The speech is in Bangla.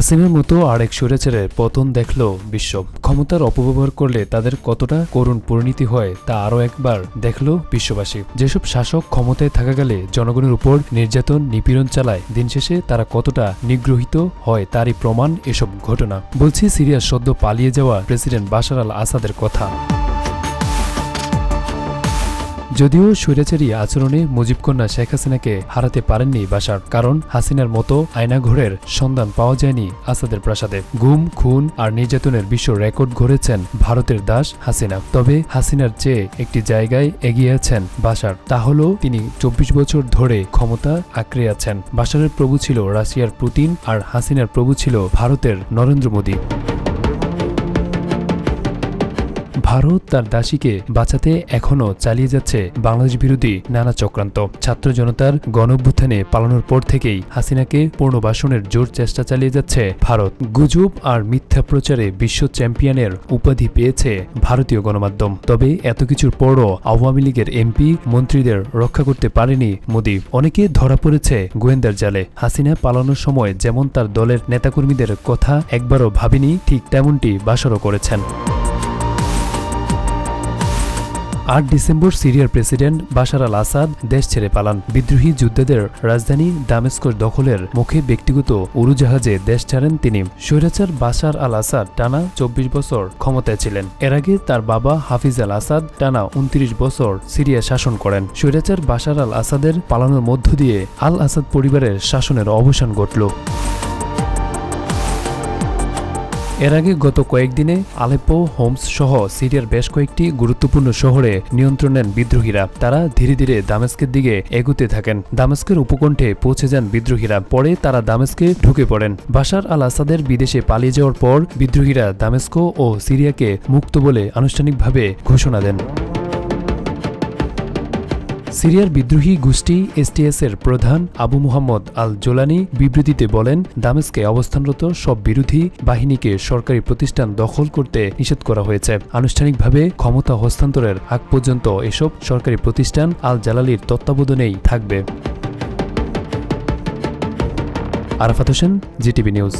হাসিনার মতো আরেক স্বৈরাচারের পতন দেখল বিশ্ব। ক্ষমতার অপব্যবহার করলে তাদের কতটা করুণ পরিণতি হয় তা আরও একবার দেখল বিশ্ববাসী। যেসব শাসক ক্ষমতায় থাকা গেলে জনগণের উপর নির্যাতন, নিপীড়ন চালায়, দিন শেষে তারা কতটা নিগ্রহিত হয় তারই প্রমাণ এসব ঘটনা। বলছি সিরিয়ার সদ্য পালিয়ে যাওয়া প্রেসিডেন্ট বাশার আল আসাদের কথা। যদিও স্বৈরাচারী আচরণে মুজিবকন্যা শেখ হাসিনাকে হারাতে পারেননি বাসার কারণ হাসিনার মতো আয়নাঘরের সন্ধান পাওয়া যায়নি আসাদের প্রাসাদে। গুম, খুন আর নির্যাতনের বিশ্ব রেকর্ড গড়েছেন ভারতের দাস হাসিনা। তবে হাসিনার চেয়ে একটি জায়গায় এগিয়ে আছেন বাসার তা হল তিনি চব্বিশ বছর ধরে ক্ষমতা আঁকড়ে আছেন। বাসারের প্রভু ছিল রাশিয়ার পুতিন আর হাসিনার প্রভু ছিল ভারতের নরেন্দ্র মোদী। ভারত তার দাসীকে বাঁচাতে এখনও চালিয়ে যাচ্ছে বাংলাদেশ বিরোধী নানা চক্রান্ত। ছাত্র জনতার গণঅভ্যুত্থানে পালানোর পর থেকেই হাসিনাকে পুনর্বাসনের জোর চেষ্টা চালিয়ে যাচ্ছে ভারত। গুজব আর মিথ্যা প্রচারে বিশ্ব চ্যাম্পিয়নের উপাধি পেয়েছে ভারতীয় গণমাধ্যম। তবে এত কিছুর পরও আওয়ামী লীগের এমপি, মন্ত্রীদের রক্ষা করতে পারেনি মোদী। অনেকে ধরা পড়েছে গোয়েন্দার জালে। হাসিনা পালানোর সময় যেমন তার দলের নেতাকর্মীদের কথা একবারও ভাবেনি, ঠিক তেমনটি বাসরও করেছেন। আট ডিসেম্বর সিরিয়ার প্রেসিডেন্ট বাশার আল আসাদ দেশ ছেড়ে পালান। বিদ্রোহী যোদ্ধাদের রাজধানী দামেস্কর দখলের মুখে ব্যক্তিগত উড়োজাহাজে দেশ ছাড়েন তিনি। স্বৈরাচার বাশার আল আসাদ টানা চব্বিশ বছর ক্ষমতায় ছিলেন। এর আগে তার বাবা হাফিজ আল আসাদ টানা উনত্রিশ বছর সিরিয়া শাসন করেন। স্বৈরাচার বাশার আল আসাদের পালানোর মধ্য দিয়ে আল আসাদ পরিবারের শাসনের অবসান ঘটল। এর আগে গত কয়েকদিনে আলেপো হোমস সহ সিরিয়ার বেশ কয়েকটি গুরুত্বপূর্ণ শহরে নিয়ন্ত্রণ নেন বিদ্রোহীরা। তারা ধীরে ধীরে দামেস্কের দিকে এগুতে থাকেন। দামেস্কের উপকণ্ঠে পৌঁছে যান বিদ্রোহীরা। পরে তারা দামেস্কে ঢুকে পড়েন। বাশার আল আসাদের বিদেশে পালিয়ে যাওয়ার পর বিদ্রোহীরা দামেস্কো ও সিরিয়াকে মুক্ত বলে আনুষ্ঠানিকভাবে ঘোষণা দেন। সিরিয়ার বিদ্রোহী গোষ্ঠী এসটিএস এর প্রধান আবু মুহাম্মদ আল জোলানি বিবৃতিতে বলেন, দামেস্কে অবস্থানরত সব বিরোধী বাহিনীকে সরকারি প্রতিষ্ঠান দখল করতে নিষেধ করা হয়েছে। আনুষ্ঠানিকভাবে ক্ষমতা হস্তান্তরের আগ পর্যন্ত এসব সরকারি প্রতিষ্ঠান আল জালালির তত্ত্বাবধানেই থাকবে। Arafat Hossain, GTV news.